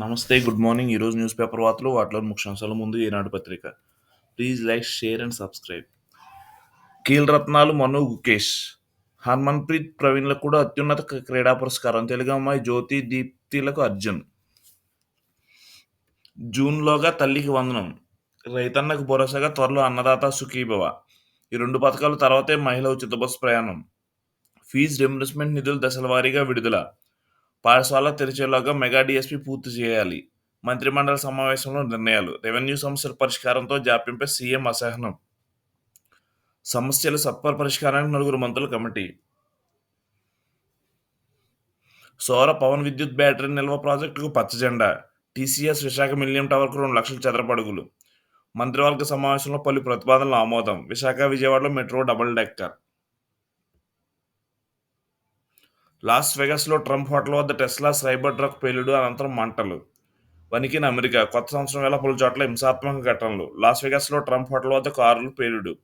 నమస్తే good morning. ఈరోజు news paper వార్తలు వాటిలో ముఖ్యాంశాల ముందు ఈనాడు పత్రిక. Please like share and subscribe. కీల్ రత్నాలు మను గుకేష్. హర్మన్ప్రీత్ ప్రవీణ్లకు కూడా అత్యున్నత క్రీడా పురస్కారం. తెలుగు అమ్మాయి జ్యోతి దీప్తిలకు అర్జున్. జూన్లోగా తల్లికి వందనం. రైతన్నకు భరోసాగా త్వరలో అన్నదాత సుఖీభవ. ఈ రెండు పథకాలు తర్వాతే మహిళ ఉచిత బస్సు ప్రయాణం. ఫీజు రింబర్స్మెంట్ నిధులు దశల వారీగా విడుదల. పాఠశాల తెరిచేలోగా మెగా డిఎస్పీ పూర్తి చేయాలి. మంత్రిమండలి సమావేశంలో నిర్ణయాలు. రెవెన్యూ సమస్యల పరిష్కారంతో జాప్యంపై సీఎం అసహనం. సమస్యల సత్వర పరిష్కారానికి నలుగురు మంత్రుల కమిటీ. సౌర పవన్ విద్యుత్ బ్యాటరీ నిల్వ ప్రాజెక్టుకు పచ్చజెండా టీసీఎస్ విశాఖ మిలియం టవర్కు రెండు లక్షల చదరపడుగులు. మంత్రివర్గ సమావేశంలో పలు ప్రతిపాదనలు ఆమోదం. విశాఖ విజయవాడలో మెట్రో డబుల్ డెక్కర్. లాస్ వెగస్లో ట్రంప్ హోటల్ వద్ద టెస్లా సైబర్ ట్రక్ పేలుడు అనంతరం మంటలు. వణికిన అమెరికా కొత్త సంవత్సరం వేళ పలు చోట్ల హింసాత్మక ఘటనలు. లాస్ వెగస్లో ట్రంప్ హోటల్ వద్ద కారులు పేలుడు.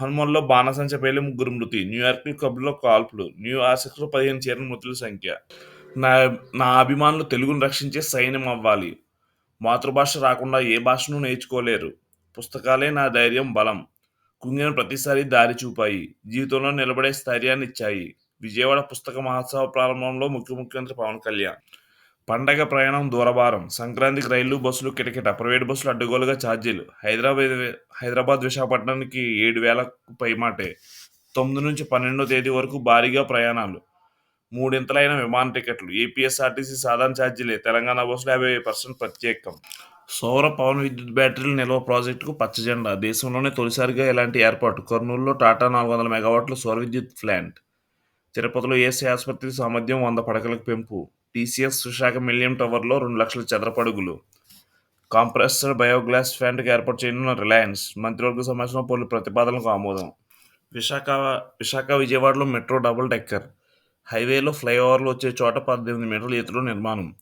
హనుమన్లో బాణసంచ పేలి ముగ్గురు మృతి. న్యూయార్క్ క్లబ్లో కాల్పులు. న్యూ ఆసిక్స్లో పదిహేను చేరిన మృతుల సంఖ్య. నా నా అభిమానులు తెలుగును రక్షించే సైన్యం అవ్వాలి. మాతృభాష రాకుండా ఏ భాషను నేర్చుకోలేరు. పుస్తకాలే నా ధైర్యం బలం. కుంగిన ప్రతిసారి దారి చూపాయి. జీవితంలో నిలబడే స్థైర్యాన్ని ఇచ్చాయి విజయవాడ పుస్తక మహోత్సవ ప్రారంభంలో ముఖ్య ముఖ్యమంత్రి పవన్ కళ్యాణ్. పండగ ప్రయాణం దూరభారం. సంక్రాంతికి రైళ్ళు బస్సులు కిటకిట. ప్రైవేట్ బస్సులు అడ్డగోలుగా ఛార్జీలు. హైదరాబాద్ హైదరాబాద్ విశాఖపట్నానికి ఏడు వేలకు పైమాటే తొమ్మిది నుంచి పన్నెండో తేదీ వరకు భారీగా ప్రయాణాలు. మూడింతలైన విమాన టికెట్లు. ఏపీఎస్ఆర్టీసీ సాధారణ ఛార్జీలే. తెలంగాణ బస్సులు యాభై పర్సెంట్ ప్రత్యేకం. సౌర పవన్ విద్యుత్ బ్యాటరీల నిల్వ ప్రాజెక్టుకు పచ్చజెండా. దేశంలోనే తొలిసారిగా ఇలాంటి ఏర్పాటు. కర్నూలులో టాటా నాలుగు వందల మెగావాట్ల సౌర విద్యుత్ ప్లాంట్. తిరుపతిలో ఏసీ ఆసుపత్రి సామర్థ్యం వంద పడకలకు పెంపు. టీసీఎస్ విశాఖ మిలియం టవర్లో రెండు లక్షల చదరపడుగులు. కాంప్రెసర్ బయోగ్లాస్ ప్లాంట్కి ఏర్పాటు చేయనున్న రిలయన్స్ మంత్రివర్గ సమావేశంలో పలు ప్రతిపాదనలకు ఆమోదం. విశాఖ విశాఖ విజయవాడలో మెట్రో డబుల్ డెక్కర్. హైవేలో ఫ్లైఓవర్లు వచ్చే చోట పద్దెనిమిది మీటర్ల ఎత్తులో నిర్మాణం.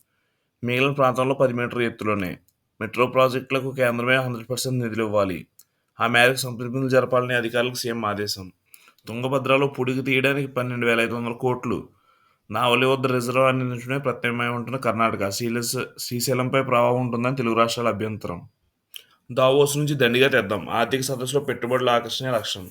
మిగిలిన ప్రాంతంలో పది మీటర్ల ఎత్తులోనే. మెట్రో ప్రాజెక్టులకు కేంద్రమే హండ్రెడ్ పర్సెంట్ నిధులు ఇవ్వాలి. ఆ మేరకు సంప్రదింపులు జరపాలని అధికారులకు సీఎం ఆదేశం. తుంగభద్రలో పొడిగి తీయడానికి పన్నెండు వేల ఐదు వందల కోట్లు. నావలి వద్ద రిజర్వ్ అందించడమే ప్రత్యామ్నాయం ఉంటున్న కర్ణాటక. శ్రీలస్ శ్రీశైలంపై ప్రభావం ఉంటుందని తెలుగు రాష్ట్రాల అభ్యంతరం. దావోస్ నుంచి దండిగా తెద్దాం. ఆర్థిక సదస్సులో పెట్టుబడుల ఆకర్షణ లక్ష్యం.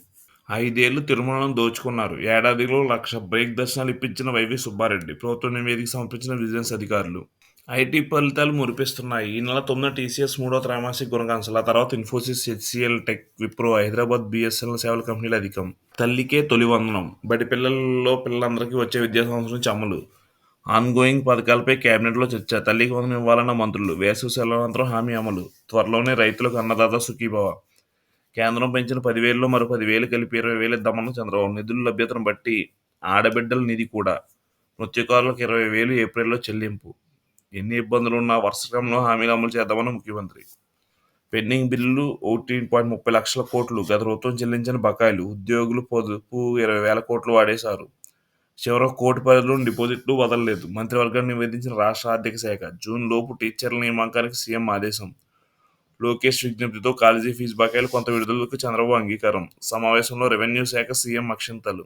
ఐదేళ్ళు తిరుమలను దోచుకున్నారు. ఏడాదిలో లక్ష బ్రేక్ దర్శనాలు ఇప్పించిన వైవి సుబ్బారెడ్డి. ప్రభుత్వ నివేదిక సమర్పించిన విజిలెన్స్ అధికారులు. ఐటీ ఫలితాలు మురిపిస్తున్నాయి. ఈ నెల తొమ్మిది టీసీఎస్ మూడో త్రైమాసిక గుణకాంశాలు తర్వాత Infosys HCl tech Wipro Hyderabad BSNL సేవల కంపెనీలు అధికం. తల్లికే తొలి వందనం. బడి పిల్లల్లో పిల్లలందరికీ వచ్చే విద్యా సంవత్సరం నుంచి అమలు. ఆన్గోయింగ్ పథకాలపై కేబినెట్లో చర్చ. తల్లికి వందనం ఇవ్వాలన్న మంత్రులు. వేసవి సెలవునంతరం హామీ అమలు. త్వరలోనే రైతులకు అన్నదాత సుఖీభవ. కేంద్రం పెంచిన పదివేలలో మరో పదివేలు కలిపి ఇరవై వేలు ఇద్దామన్న చంద్రబాబు. నిధుల లభ్యతను బట్టి ఆడబిడ్డల నిధి కూడా. నృత్యకారులకు ఇరవై వేలు ఏప్రిల్లో చెల్లింపు. ఎన్ని ఇబ్బందులు ఉన్నా వర్షకంలో హామీలు అమలు చేద్దామని ముఖ్యమంత్రి. పెండింగ్ బిల్లులు ఒకటి పాయింట్ ముప్పై లక్షల కోట్లు గత ప్రభుత్వం చెల్లించిన బకాయిలు ఉద్యోగులు పొదుపు ఇరవై వేల కోట్లు వాడేశారు. చివరకు కోటి పరిధిలో డిపాజిట్లు వదలలేదు. మంత్రివర్గాన్ని నివేదించిన రాష్ట్ర ఆర్థిక శాఖ జూన్ లోపు టీచర్ల నియామకానికి సీఎం ఆదేశం. లోకేష్ విజ్ఞప్తితో కాలేజీ ఫీజు బకాయిలు కొంత విడుదలకు చంద్రబాబు అంగీకారం. సమావేశంలో రెవెన్యూ శాఖ సీఎం అక్షింతలు.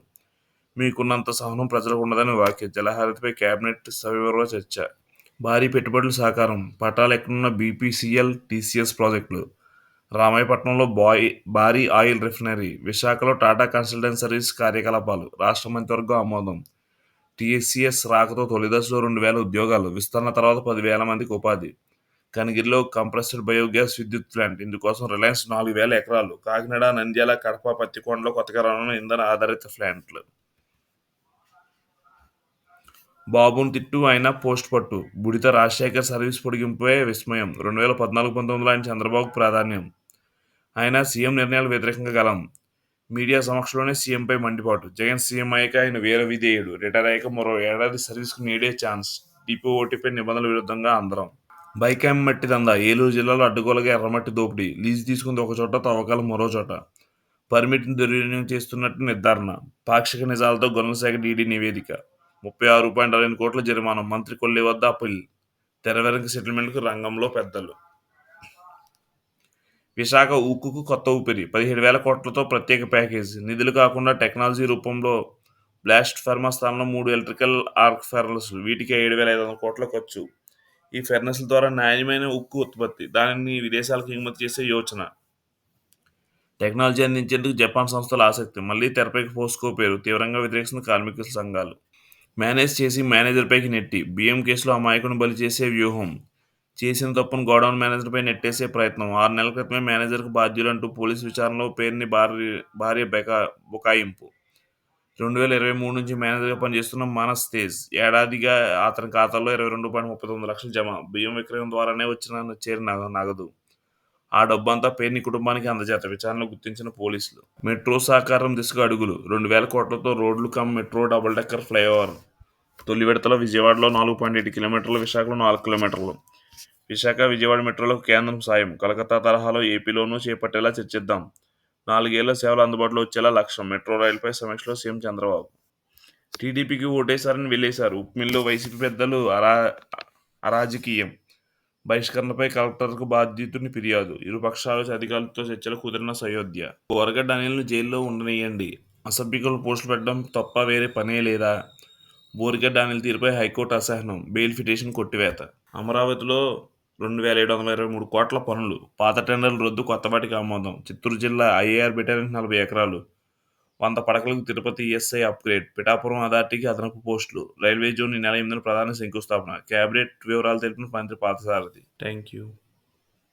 మీకున్నంత సహనం ప్రజలకు ఉండదని వాక్య జలహారతిపై కేబినెట్ సవివరంగా చర్చ. భారీ పెట్టుబడుల సహకారం పట్టాలు ఎక్కడున్న బీపీసీఎల్ టీసీఎస్ ప్రాజెక్టులు. రామాయపట్నంలో బాయ్ భారీ ఆయిల్ రిఫైనరీ విశాఖలో టాటా కన్సల్టెన్సీ సర్వీస్ కార్యకలాపాలు రాష్ట్ర మంత్రివర్గం ఆమోదం? టీఎస్సీఎస్ రాకతో తొలిదశలో రెండు వేల ఉద్యోగాలు విస్తరణ తర్వాత పదివేల మందికి ఉపాధి. కనిగిరిలో కంప్రెస్డ్ బయోగ్యాస్ విద్యుత్ ప్లాంట్ ఇందుకోసం రిలయన్స్ నాలుగు వేల ఎకరాలు కాకినాడ నంద్యాల కడప పత్తికొండలో కొత్తగా రానున్న ఇంధన ఆధారిత ప్లాంట్లు. బాబుని తిట్టు ఆయన పోస్ట్ పట్టు. బుడిత రాజశేఖర్ సర్వీస్ పొడిగింపే విస్మయం. రెండు వేల పద్నాలుగు పంతొమ్మిదిలో ఆయన చంద్రబాబుకు ప్రాధాన్యం. ఆయన సీఎం నిర్ణయాలు వ్యతిరేకంగా గలం. మీడియా సమక్షంలోనే సీఎంపై మండిపాటు. జగన్ సీఎం అయ్యాక ఆయన వేరే విధేయుడు. రిటైర్ అయ్యాక మరో ఏడాది సర్వీస్కు నేడే ఛాన్స్. డిపో ఓటీపై నిబంధనల విరుద్ధంగా అందరం. బైకామ్ మట్టి దందా. ఏలూరు జిల్లాలో అడ్డుగోలుగా ఎర్రమట్టి దోపిడీ. లీజు తీసుకుంది ఒక చోట తవ్వకాలు మరో చోట. పర్మిట్ని దుర్వినియోగం చేస్తున్నట్టు నిర్ధారణ. పాక్షిక నిజాలతో గొల్లశాఖ డీడీ నివేదిక. ముప్పై ఆరు పాయింట్ అరవై కోట్ల జరిమానా మంత్రి కొల్లి వద్ద అప్పీల్. తెరవెనక సెటిల్మెంట్కు రంగంలో పెద్దలు. విశాఖ ఉక్కుకు కొత్త ఊపిరి. పదిహేడు వేల కోట్లతో ప్రత్యేక ప్యాకేజ్. నిధులు కాకుండా టెక్నాలజీ రూపంలో బ్లాస్ట్ ఫెర్మా స్థానంలో మూడు ఎలక్ట్రికల్ ఆర్క్ ఫెర్నస్ వీటికి ఏడు వేల ఐదు వందల కోట్ల ఖర్చు. ఈ ఫెర్నస్ల ద్వారా నాణ్యమైన ఉక్కు ఉత్పత్తి. దానిని విదేశాలకు ఎగుమతి చేసే యోచన. టెక్నాలజీ అందించేందుకు జపాన్ సంస్థల ఆసక్తి. మళ్ళీ తెరపైకి పోస్కో పేరు. తీవ్రంగా వ్యతిరేకిస్తున్న కార్మికుల సంఘాలు. మేనేజ్ చేసి మేనేజర్పైకి నెట్టి. బియ్యం కేసులో అమాయకుని బలి చేసే వ్యూహం. చేసిన తప్పును గోడౌన్ మేనేజర్పై నెట్టేసే ప్రయత్నం. ఆరు నెలల క్రితమే మేనేజర్కు బాధ్యులంటూ పోలీసు విచారణలో పేరుని భార్య భార్య బెకా బుకాయింపు. రెండు వేల ఇరవై మూడు నుంచి మేనేజర్గా పనిచేస్తున్న మానస్ తేజ్ ఏడాదిగా అతని ఖాతాలో ఇరవై రెండు పాయింట్ ముప్పై తొమ్మిది లక్షలు జమ. బియ్యం విక్రయం ద్వారానే వచ్చిన చేరిన నగదు. ఆ డబ్బంతా పేరుని కుటుంబానికి అందజేత విచారణలో గుర్తించిన పోలీసులు. మెట్రో సాకారం దిశగా అడుగులు. రెండు వేల కోట్లతో రోడ్లు cum metro double decker flyover. తొలి విడతలో విజయవాడలో నాలుగు పాయింట్ ఏడు కిలోమీటర్లు విశాఖలో నాలుగు కిలోమీటర్లు. విశాఖ విజయవాడ మెట్రోలకు కేంద్రం సాయం. కలకత్తా తరహాలో ఏపీలోనూ చేపట్టేలా చర్చిద్దాం. నాలుగేళ్ళ సేవలు అందుబాటులో వచ్చేలా లక్ష్యం. మెట్రో రైలుపై సమీక్షలో సీఎం చంద్రబాబు. టీడీపీకి ఓటేశారని వెళ్ళేశారు ఉప్మిల్లో వైసీపీ పెద్దలు అరా అరాజకీయం. బహిష్కరణపై కలెక్టర్కు బాధ్యతని ఫిర్యాదు. ఇరుపక్షాలు అధికారులతో చర్చలు కుదిరిన సయోధ్య బోరగడ్డ అనిల్ను జైల్లో ఉండనియండి. అసభ్యకులు పోస్టులు పెట్టడం తప్ప వేరే పనే లేదా? బోరిగడ్డ అనిల్ తీరుపై హైకోర్టు అసహనం బెయిల్ పిటిషన్ కొట్టివేత. అమరావతిలో రెండు వేల ఏడు వందల ఇరవై మూడు కోట్ల పనులు. పాత టెండర్లు రద్దు కొత్తపాటికి ఆమోదం. చిత్తూరు జిల్లా ఐఏఆర్ బెటాలియన్ నలభై ఎకరాలు. వంద పడకలకు తిరుపతి ఈఎస్ఐ అప్గ్రేడ్. పిఠాపురం అథారిటీకి అదనపు పోస్టులు. రైల్వే జోన్ ఈ నెల ఎనిమిదిన ప్రధాన శంకుస్థాపన. క్యాబినెట్ వివరాలు తెలిపిన మంత్రి పార్థసారథి. Thank you